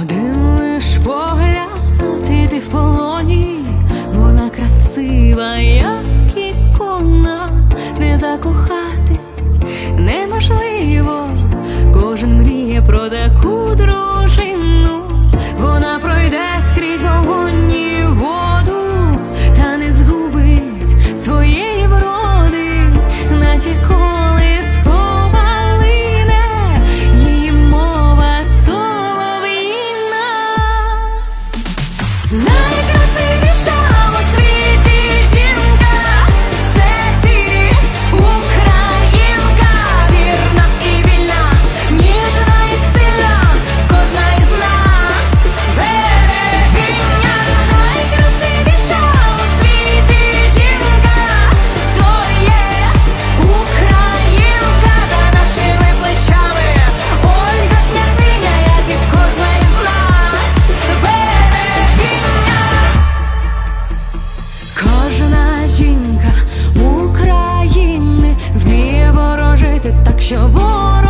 Один лиш погляд, і ти в полоні, вона красива, як ікона, не закохатись неможливо. Кожен мріє про таку дружину, вона пройде скрізь вогонь і воду, та не згубить своєї вроди, наче Night. що воно.